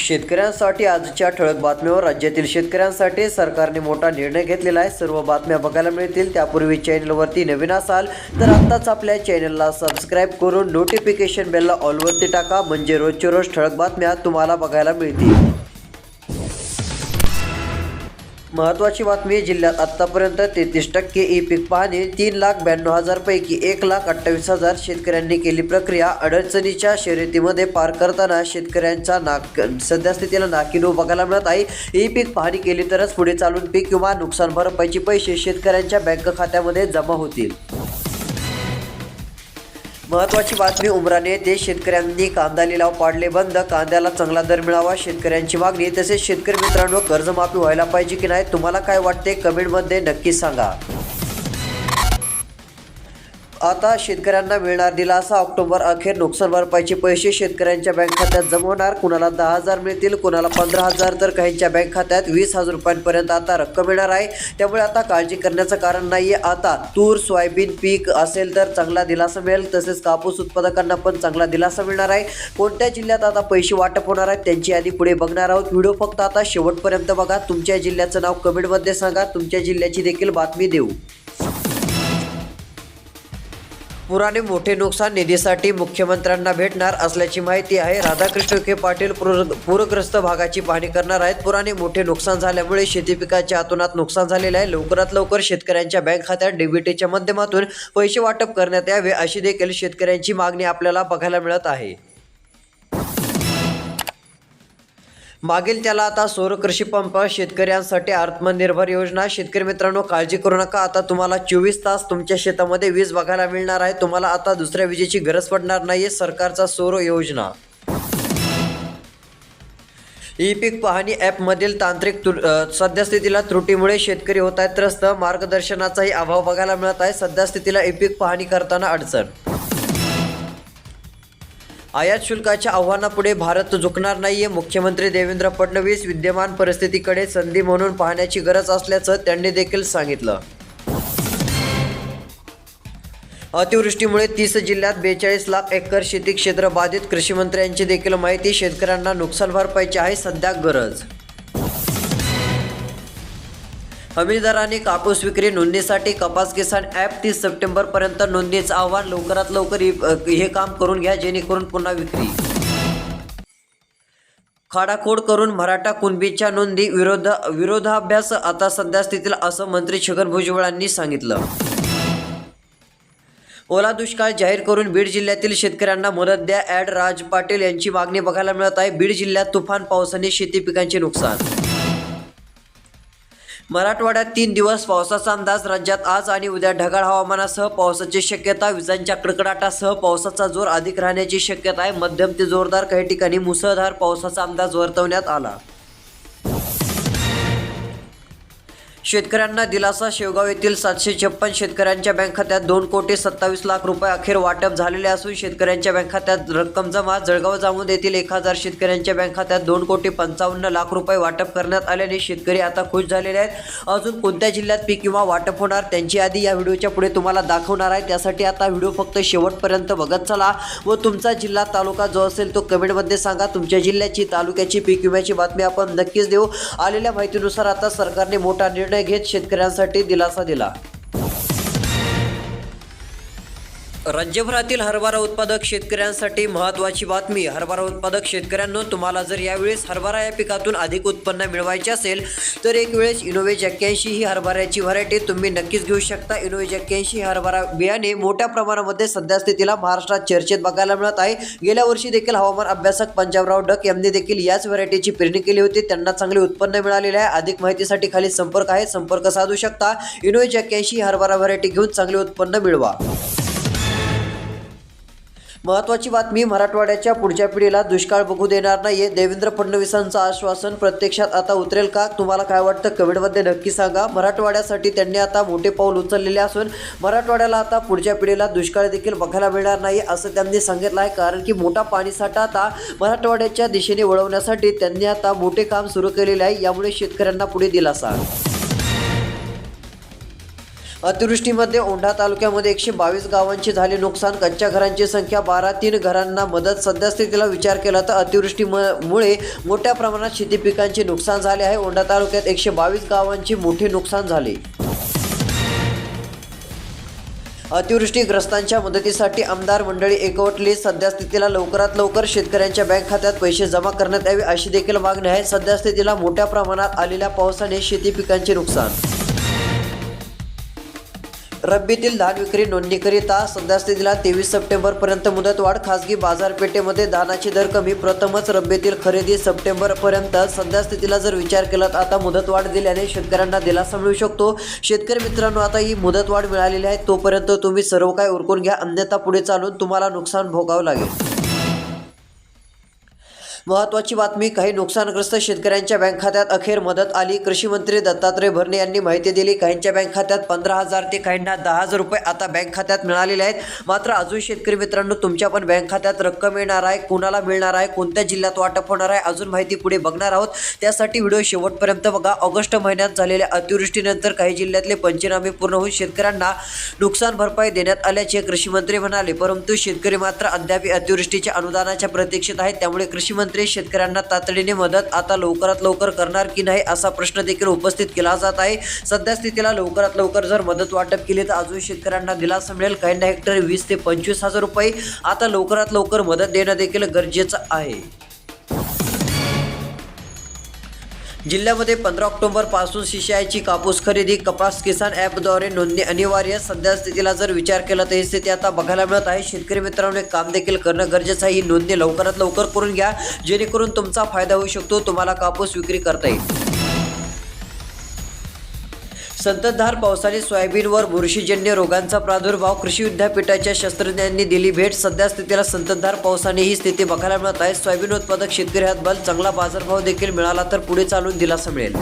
शेतकऱ्यांसाठी आजच्या ठळक बातम्यावर राज्यातील शेतकऱ्यांसाठी सरकारने मोठा निर्णय घेतलेला आहे. सर्व बातम्या बघायला मिळतील. त्यापूर्वी चॅनलवरती नवीन असाल तर आत्ताच आपल्या चॅनलला सबस्क्राईब करून नोटिफिकेशन बेलला ऑलवरती टाका. म्हणजे रोजच्या रोज ठळक बातम्या तुम्हाला बघायला मिळतील. महत्त्वाची बातमी जिल्ह्यात आत्तापर्यंत तेहतीस टक्के ई पीक पाहणी तीन लाख ब्याण्णव हजारपैकी एक लाख अठ्ठावीस हजार शेतकऱ्यांनी केली प्रक्रिया. अडचणीच्या शर्यतीमध्ये पार करताना शेतकऱ्यांचा नाक सद्यस्थितीला नाकीनऊ बघायला मिळत आहे. ई पीक पाहणी केली तरच पुढे चालून पीक किंवा नुकसान भरपाईचे पैसे शेतकऱ्यांच्या बँक खात्यामध्ये जमा होतील. महत्त्वाची बातमी उमराने ते शेतकऱ्यांनी कांदा लिलाव पाडले बंद कांद्याला चांगला दर मिळावा शेतकऱ्यांची मागणी तसेच शेतकरी मित्रांनो कर्जमाफी व्हायला पाहिजे की नाही तुम्हाला काय वाटते? कमेंटमध्ये नक्की सांगा. आता शेतकऱ्यांना मिळणार दिलासा. ऑक्टोबर अखेर नुकसान भरपाईचे पैसे शेतकऱ्यांच्या बँक खात्यात जमा होणार. कुणाला दहा हजार मिळतील कुणाला पंधरा हजार तर काहींच्या बँक खात्यात वीस हजार रुपयांपर्यंत आता रक्कम मिळणार आहे. त्यामुळे आता काळजी करण्याचं कारण नाहीये. आता तूर सोयाबीन पीक असेल तर चांगला दिलासा मिळेल. तसेच कापूस उत्पादकांना पण चांगला दिलासा मिळणार आहे. कोणत्या जिल्ह्यात आता पैसे वाटप होणार आहेत त्यांची यादी पुढे बघणार आहोत. व्हिडिओ फक्त आता शेवटपर्यंत बघा. तुमच्या जिल्ह्याचं नाव कमेंटमध्ये सांगा. तुमच्या जिल्ह्याची देखील बातमी देऊ. पुराने मोठे नुकसान निधीसाठी मुख्यमंत्र्यांना भेटणार असल्याची माहिती आहे. राधाकृष्ण विखे पाटील पूरग्रस्त भागाची पाहणी करणार आहेत. पुराने मोठे नुकसान झाल्यामुळे शेती पिकाच्या अतोनात नुकसान झालेलं आहे. लवकरात लवकर शेतकऱ्यांच्या बँक खात्यात डीबीटीच्या माध्यमातून पैसे वाटप करण्यात यावे अशी देखील शेतकऱ्यांची मागणी आपल्याला बघायला मिळत आहे. मागील त्याला आता सौर कृषी पंप शेतकऱ्यांसाठी आत्मनिर्भर योजना. शेतकरी मित्रांनो काळजी करू नका. आता तुम्हाला चोवीस तास तुमच्या शेतामध्ये वीज बघायला मिळणार आहे. तुम्हाला आता दुसऱ्या विजेची गरज पडणार नाही सरकारचा सौर योजना. ई पीक पाहणी ॲपमधील तांत्रिक तु सद्यस्थितीला त्रुटीमुळे शेतकरी होत आहेत त्रस्त. मार्गदर्शनाचाही अभाव बघायला मिळत आहे. सद्यस्थितीला ई पीक पाहणी करताना अडचण. आयात शुल्काच्या आव्हानापुढे भारत झुकणार नाहीये. मुख्यमंत्री देवेंद्र फडणवीस विद्यमान परिस्थितीकडे संधी म्हणून पाहण्याची गरज असल्याचं त्यांनी देखील सांगितलं. अतिवृष्टीमुळे तीस जिल्ह्यात बेचाळीस लाख एकर शेती क्षेत्र बाधित. कृषीमंत्र्यांची देखील माहिती शेतकऱ्यांना नुकसान भरपाईची आहे सध्या गरज. हमीदाराने कापूस विक्री नोंदणीसाठी कपास किसान ॲप तीस सप्टेंबरपर्यंत नोंदणीचं आव्हान लवकरात लवकर हे काम करून घ्या जेणेकरून पुन्हा विक्री. खाडाखोड करून मराठा कुणबीच्या नोंदी विरोध विरोधाभ्यास आता सध्या स्थितीला असं मंत्री छगन भुजबळांनी सांगितलं. ओला दुष्काळ जाहीर करून बीड जिल्ह्यातील शेतकऱ्यांना मदत द्या ॲड राज पाटील यांची मागणी बघायला मिळत आहे. बीड जिल्ह्यात तुफान पावसाने शेती पिकांचे नुकसान मराठवाड्यात तीन दिवस पावसाचा अंदाज राज्यात आज आणि उद्या ढगाळ हवामानासह पावसाची शक्यता विजांच्या कडकडाटासह पावसाचा जोर अधिक राहण्याची शक्यता आहे. मध्यम ते जोरदार काही ठिकाणी मुसळधार पावसाचा अंदाज वर्तवण्यात आला. शेतकऱ्यांना दिलासा शेवगाव येथील सातशे छप्पन शेतकऱ्यांच्या बँक खात्यात दोन कोटी सत्तावीस लाख रुपये अखेर वाटप झालेले असून शेतकऱ्यांच्या बँक खात्यात रक्कम जमा जळगाव जामोद येथील एक हजार शेतकऱ्यांच्या बँक खात्यात दोन कोटी पंचावन्न लाख रुपये वाटप करण्यात आल्याने शेतकरी आता खुश झालेले आहेत. अजून कोणत्या जिल्ह्यात पीक किंवा वाटप होणार त्यांची यादी या व्हिडिओच्या पुढे तुम्हाला दाखवणार आहे. त्यासाठी आता व्हिडिओ फक्त शेवटपर्यंत बघत चला व तुमचा जिल्हा तालुका जो असेल तो कमेंटमध्ये सांगा. तुमच्या जिल्ह्याची तालुक्याची पीक विम्याची बातमी आपण नक्कीच देऊ. आलेल्या माहितीनुसार आता सरकारने मोठा निर्णय घेत शेतकऱ्यांसाठी दिलासा दिला. राज्यभरातील हरभरा उत्पादक शेतकऱ्यांसाठी महत्त्वाची बातमी. हरभरा उत्पादक शेतकऱ्यांनो तुम्हाला जर यावेळेस हरभरा या पिकातून अधिक उत्पन्न मिळवायचे असेल तर एक वेळेस इनोवेज एक्क्याऐंशी ही हरभऱ्याची व्हरायटी तुम्ही नक्कीच घेऊ शकता. इनोवेज एक्क्याऐंशी हरभरा बियाणे मोठ्या प्रमाणामध्ये सध्या स्थितीला महाराष्ट्रात चर्चेत बघायला मिळत आहे. गेल्या वर्षी देखील हवामान अभ्यासक पंजाबराव डक यांनी देखील याच व्हरायटीची पेरणी केली होती. त्यांना चांगले उत्पन्न मिळालेले आहे. अधिक माहितीसाठी खाली संपर्क आहे. संपर्क साधू शकता. इनोवेज एक्क्याऐंशी हरभरा व्हरायटी घेऊन चांगले उत्पन्न मिळवा. महत्त्वाची बातमी मराठवाड्याच्या पुढच्या पिढीला दुष्काळ बघू देणार नाही देवेंद्र फडणवीसांचं आश्वासन प्रत्यक्षात आता उतरेल का? तुम्हाला काय वाटतं? कमेंटमध्ये नक्की सांगा. मराठवाड्यासाठी त्यांनी आता मोठे पाऊल उचललेले असून मराठवाड्याला आता पुढच्या पिढीला दुष्काळ देखील बघायला मिळणार नाही असं त्यांनी सांगितलं आहे. कारण की मोठा पाणीसाठा आता मराठवाड्याच्या दिशेने वळवण्यासाठी त्यांनी आता मोठे काम सुरू केलेले आहे. यामुळे शेतकऱ्यांना पुढे दिलासा. अतिवृष्टीमध्ये औंढा तालुक्यामध्ये एकशे बावीस गावांचे झाले नुकसान. कच्च्या घरांची संख्या बारा. तीन घरांना मदत. सद्यस्थितीला विचार केला तर अतिवृष्टीमुळे मोठ्या प्रमाणात शेती पिकांचे नुकसान झाले आहे. औंढा तालुक्यात एकशे बावीस गावांचे मोठे नुकसान झाले. अतिवृष्टीग्रस्तांच्या मदतीसाठी आमदार मंडळी एकवटली. सद्यस्थितीला लवकरात लवकर शेतकऱ्यांच्या बँक खात्यात पैसे जमा करण्यात यावे अशी देखील मागणी आहे. सद्यस्थितीला मोठ्या प्रमाणात आलेल्या पावसाने शेती पिकांचे नुकसान रब्बीतील धान विक्री नोंदणीकरिता सध्यास्थितीला तेवीस सप्टेंबरपर्यंत मुदतवाढ खासगी बाजारपेठेमध्ये धानाचे दर कमी. प्रथमच रब्बीतील खरेदी सप्टेंबरपर्यंत सध्यास्थितीला जर विचार केला तर आता मुदतवाढ दिल्याने शेतकऱ्यांना दिलासा मिळू शकतो. शेतकरी मित्रांनो आता ही मुदतवाढ मिळालेली आहे. तोपर्यंत तुम्ही सर्व काय उरकून घ्या. अन्यथा पुढे चालून तुम्हाला नुकसान भोगावं लागेल. महत्वाची बातमी काही नुकसानग्रस्त शेतकऱ्यांच्या बँक खात्यात अखेर मदत आली. कृषी मंत्री दत्तात्रय भरणे यांनी माहिती दिली काहींच्या बँक खात्यात पंधरा हजार ते काहींना दहा हजार रुपये आता बँक खात्यात मिळालेले आहेत. मात्र अजून शेतकरी मित्रांनो तुमच्या पण बँक खात्यात रक्कम मिळणार आहे कुणाला मिळणार आहे कोणत्या जिल्ह्यात वाटप होणार आहे अजून माहिती पुढे बघणार आहोत. त्यासाठी व्हिडिओ शेवटपर्यंत बघा. ऑगस्ट महिन्यात झालेल्या अतिवृष्टीनंतर काही जिल्ह्यातले पंचनामे पूर्ण होऊन शेतकऱ्यांना नुकसान भरपाई देण्यात आल्याचे कृषी मंत्री म्हणाले. परंतु शेतकरी मात्र अद्याप अतिवृष्टीच्या अनुदानाच्या प्रतीक्षेत आहेत. त्यामुळे कृषी मंत्री शेतकऱ्यांना तातडीने मदत आता लवकरात लवकर करणार की नाही असा प्रश्न देखील उपस्थित केला जात आहे. सध्या स्थितीला लवकरात लवकर जर मदत वाटप केली तर अजून शेतकऱ्यांना दिलासा मिळेल. काहींना हेक्टर वीस ते पंचवीस हजार रुपये. आता लवकरात लवकर मदत देणं देखील गरजेचं आहे. जिल्ह्यामध्ये पंधरा ऑक्टोबरपासून कापूस खरेदी कपास किसान ॲपद्वारे नोंदणी अनिवार्य. सध्या स्थितीला जर विचार केला तर ही स्थिती आता बघायला मिळत आहे. शेतकरी मित्रांनो काम देखील करणं गरजेचं आहे. ही नोंदणी लवकरात लवकर करून घ्या. जेणेकरून तुमचा फायदा होऊ शकतो. तुम्हाला कापूस विक्री करता येईल. संततधार पावसाने सोयाबीनवर बुरशीजन्य रोगांचा प्रादुर्भाव कृषी विद्यापीठाच्या शास्त्रज्ञांनी दिली भेट. सध्या स्थितीला संततधार पावसाने ही स्थिती बघायला मिळत आहे. सोयाबीन उत्पादक शेतकरी हातबल चांगला बाजारभाव देखील मिळाला तर पुढे चालून दिलासा मिळेल.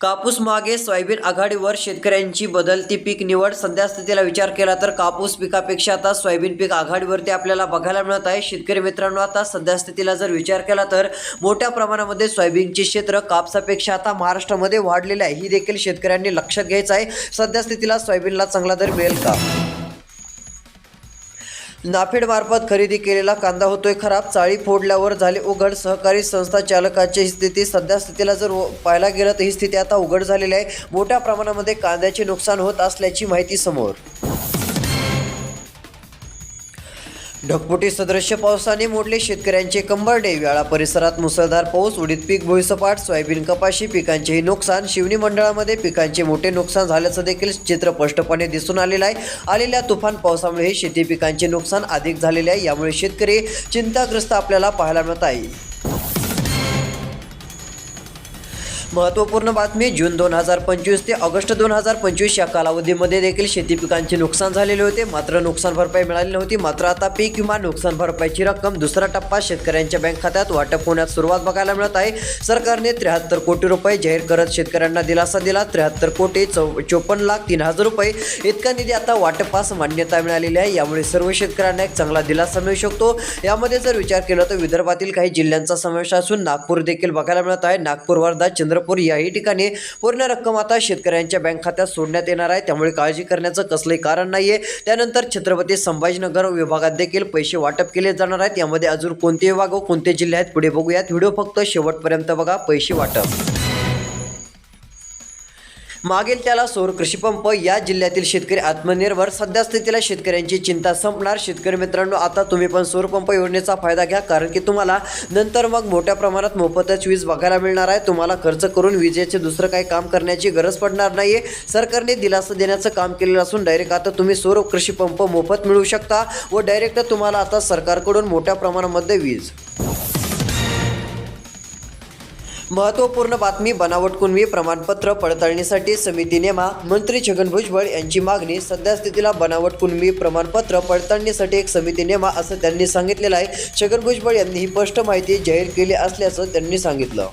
कापूस मागे सोयाबीन आघाडीवर शेतकऱ्यांची बदलती पीक निवड. सध्या स्थितीला विचार केला तर कापूस पिकापेक्षा आता सोयाबीन पीक आघाडीवरती आपल्याला बघायला मिळत आहे. शेतकरी मित्रांनो आता सध्या स्थितीला जर विचार केला तर मोठ्या प्रमाणामध्ये सोयाबीनचे क्षेत्र कापसापेक्षा आता महाराष्ट्रामध्ये वाढलेले आहे. ही देखील शेतकऱ्यांनी लक्षात घ्यायचं आहे. सध्या स्थितीला सोयाबीनला चांगला दर मिळेल का? नाफेड मार्फत खरेदी केलेला कांदा होतोय खराब. चाळी फोडल्यावर झाले उघड. सहकारी संस्था चालकाची ही स्थिती सध्या स्थितीला जर पाहायला गेलं तर ही स्थिती आता उघड झालेली आहे. मोठ्या प्रमाणामध्ये कांद्याचे नुकसान होत असल्याची माहिती समोर. ढकपुटी सदृश्य पावसाने मोडले शेतकऱ्यांचे कंबरडे. व्याळा परिसरात मुसळधार पाऊस उडीद पीक भुईसपाट सोयाबीन कपाशी पिकांचेही नुकसान शिवणी मंडळामध्ये पिकांचे मोठे नुकसान झाल्याचं देखील चित्र स्पष्टपणे दिसून आलेलं आहे. आलेल्या तुफान पावसामुळे शेती पिकांचे नुकसान अधिक झालेले आहे यामुळे शेतकरी चिंताग्रस्त आपल्याला पाहायला मिळत आहे. महत्त्वपूर्ण बातमी जून दोन हजार पंचवीस ते ऑगस्ट दोन हजार पंचवीस या कालावधीमध्ये देखील शेती पिकांचे नुकसान झालेले होते. मात्र नुकसान भरपाई मिळाली नव्हती. मात्र आता पीक विमा नुकसान भरपाईची रक्कम दुसरा टप्पा शेतकऱ्यांच्या बँक खात्यात वाटप होण्यास सुरुवात बघायला मिळत आहे. सरकारने त्र्याहत्तर कोटी रुपये जाहीर करत शेतकऱ्यांना दिलासा दिला. त्र्याहत्तर कोटी चौ चोपन्न लाख तीन हजार रुपये. इतका निधी आता वाटपास मान्यता मिळालेली आहे. यामुळे सर्व शेतकऱ्यांना एक चांगला दिलासा मिळू शकतो. यामध्ये जर विचार केला तर विदर्भातील काही जिल्ह्यांचा समावेश असून नागपूर देखील बघायला मिळत आहे. नागपूर वर्धा चंद्र चंद्रपूर याही ठिकाणी पूर्ण रक्कम आता शेतकऱ्यांच्या बँक खात्यात सोडण्यात येणार आहे. त्यामुळे काळजी करण्याचं कसलंही कारण नाहीये. त्यानंतर छत्रपती संभाजीनगर विभागात देखील पैसे वाटप केले जाणार आहेत. यामध्ये अजून कोणते विभाग व कोणते जिल्हे आहेत पुढे बघूयात. व्हिडिओ फक्त शेवटपर्यंत बघा. पैसे वाटप. मागील त्याला सौर कृषीपंप या जिल्ह्यातील शेतकरी आत्मनिर्भर. सध्या स्थितीला शेतकऱ्यांची चिंता संपणार. शेतकरी मित्रांनो आता तुम्ही पण सौरपंप योजनेचा फायदा घ्या कारण की तुम्हाला नंतर मग मोठ्या प्रमाणात मोफतच वीज बघायला मिळणार आहे. तुम्हाला खर्च करून विजेचे दुसरं काही काम करण्याची गरज पडणार नाहीये. सरकारने दिलासा देण्याचं काम केलेलं असून डायरेक्ट आता तुम्ही सौर कृषीपंप मोफत मिळवू शकता व डायरेक्ट तुम्हाला आता सरकारकडून मोठ्या प्रमाणामध्ये वीज. महत्त्वपूर्ण बातमी बनावटकुणवी प्रमाणपत्र पडताळणीसाठी समिती नेमा मंत्री छगन भुजबळ यांची मागणी सध्या स्थितीला बनावट कुणवी प्रमाणपत्र पडताळणीसाठी एक समिती नेमा असं त्यांनी सांगितलेलं आहे. छगन भुजबळ यांनी ही स्पष्ट माहिती जाहीर केली असल्याचं त्यांनी सांगितलं.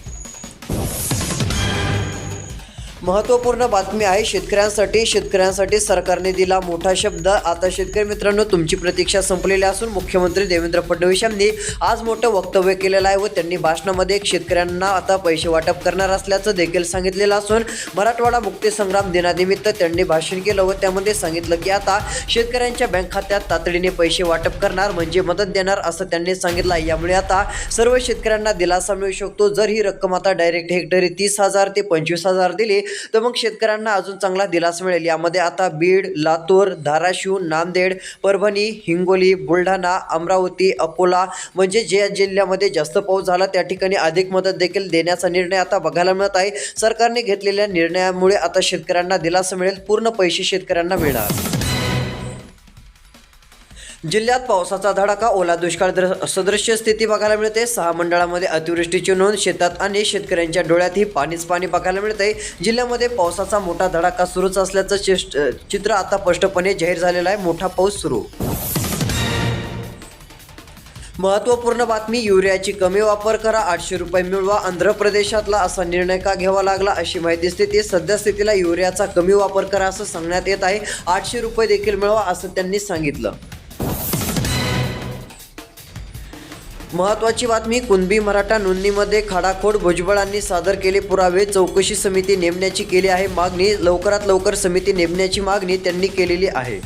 महत्त्वपूर्ण बातमी आहे शेतकऱ्यांसाठी शेतकऱ्यांसाठी सरकारने दिला मोठा शब्द. आता शेतकरी मित्रांनो तुमची प्रतीक्षा संपलेली असून मुख्यमंत्री देवेंद्र फडणवीस यांनी आज मोठं वक्तव्य केलेलं आहे व त्यांनी भाषणामध्ये शेतकऱ्यांना आता पैसे वाटप करणार असल्याचं देखील सांगितलेलं असून मराठवाडा मुक्तीसंग्राम दिनानिमित्त त्यांनी भाषण केलं व त्यामध्ये सांगितलं की आता शेतकऱ्यांच्या बँक खात्यात तातडीने पैसे वाटप करणार म्हणजे मदत देणार असं त्यांनी सांगितलं. आहे यामुळे आता सर्व शेतकऱ्यांना दिलासा मिळू शकतो. जर ही रक्कम आता डायरेक्ट हेक्टरी तीस हजार ते पंचवीस हजार दिली तर मग शेतकऱ्यांना अजून चांगला दिलासा मिळेल. यामध्ये आता बीड लातूर धाराशिव नांदेड परभणी हिंगोली बुलढाणा अमरावती अकोला म्हणजे ज्या जिल्ह्यामध्ये जास्त पाऊस झाला त्या ठिकाणी अधिक मदत देखील देण्याचा निर्णय आता बघायला मिळत आहे. सरकारने घेतलेल्या निर्णयामुळे आता शेतकऱ्यांना दिलासा मिळेल. पूर्ण पैसे शेतकऱ्यांना मिळणार. जिल्ह्यात पावसाचा धडाका ओला दुष्काळ सदृश्य स्थिती बघायला मिळते. सहा मंडळामध्ये अतिवृष्टीची नोंद शेतात आणि शेतकऱ्यांच्या डोळ्यातही पाणीच पाणी बघायला मिळते जिल्ह्यामध्ये पावसाचा मोठा धडाका सुरूच असल्याचं चित्र आता स्पष्टपणे जाहीर झालेलं आहे. मोठा पाऊस सुरू. महत्त्वपूर्ण बातमी युरियाची कमी वापर करा आठशे रुपये मिळवा आंध्र प्रदेशातला असा निर्णय का घ्यावा लागला? अशी माहिती स्थिती सध्या स्थितीला युरियाचा कमी वापर करा असं सांगण्यात येत आहे. आठशे रुपये देखील मिळवा असं त्यांनी सांगितलं. महत्वाची बातमी कुणबी मराठा नोंदणीमध्ये खाडाखोड भुजबळांनी सादर केले पुरावे चौकशी समिती नेमण्याची केली आहे मागणी लवकरात लवकर समिती नेमण्याची मागणी त्यांनी केलेली आहे.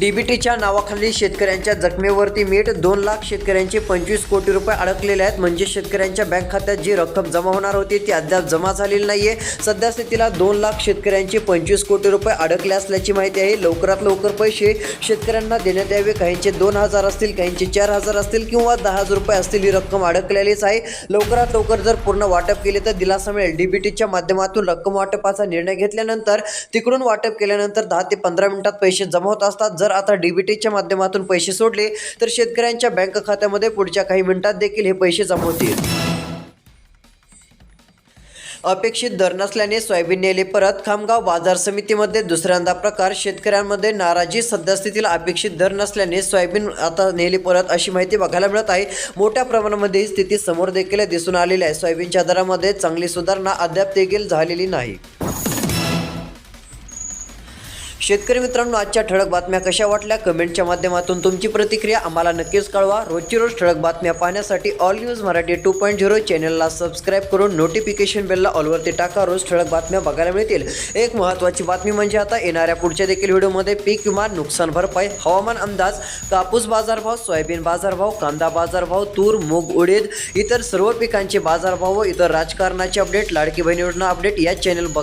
डीबीटीच्या नावाखाली शेतकऱ्यांच्या जखमेवरती मीठ दोन लाख शेतकऱ्यांचे पंचवीस कोटी रुपये अडकलेले आहेत. म्हणजे शेतकऱ्यांच्या बँक खात्यात जी रक्कम जमा होणार होती ती अद्याप जमा झालेली नाही सध्या स्थितीला दोन लाख शेतकऱ्यांचे पंचवीस कोटी रुपये अडकले असल्याची माहिती आहे. लवकरात लवकर पैसे शेतकऱ्यांना देण्यात यावे. काहींचे दोन हजार असतील काहींचे चार हजार असतील किंवा दहा हजार रुपये असतील ही रक्कम अडकलेलीच आहे. लवकरात लवकर जर पूर्ण वाटप केले तर दिलासा मिळेल. डीबीटीच्या माध्यमातून रक्कम वाटपाचा निर्णय घेतल्यानंतर तिकडून वाटप केल्यानंतर दहा ते पंधरा मिनिटात पैसे जमा होत असतात. जर जर आता डीबीटीच्या माध्यमातून पैसे सोडले तर शेतकऱ्यांच्या बँक खात्यामध्ये पुढच्या काही मिनिटात देखील हे पैसे जमा होतील. अपेक्षित दर नसल्याने सोयाबीन नेले परत. खामगाव बाजार समितीमध्ये दुसऱ्यांदा प्रकार. शेतकऱ्यांमध्ये नाराजी. सद्यस्थितीला अपेक्षित दर नसल्याने सोयाबीन आता नेले परत अशी माहिती बघायला मिळत आहे. मोठ्या प्रमाणामध्ये ही स्थिती समोर देखील दिसून आलेली आहे. सोयाबीनच्या दरामध्ये चांगली सुधारणा अद्याप देखील झालेली नाही. शेतकरी मित्रांनो आजच्या ठळक बातम्या कशा वाटल्या? कमेंटच्या माध्यमातून तुमची प्रतिक्रिया आम्हाला नक्कीच कळवा. रोजची रोज ठळक बातम्या पाहण्यासाठी all news Marathi two point zero चॅनलला सबस्क्राईब करून नोटिफिकेशन बेलला ऑलवरती टाका. रोज ठळक बातम्या बघायला मिळतील. एक महत्त्वाची बातमी म्हणजे आता येणाऱ्या पुढच्या देखील व्हिडिओमध्ये पीक विमा नुकसान भरपाई हवामान अंदाज कापूस बाजारभाव सोयाबीन बाजारभाव कांदा बाजारभाव तूर मूग उडीद इतर सर्व पिकांचे बाजारभाव व इतर राजकारणाचे अपडेट लाडकी बहीण योजना अपडेट या चॅनल बघ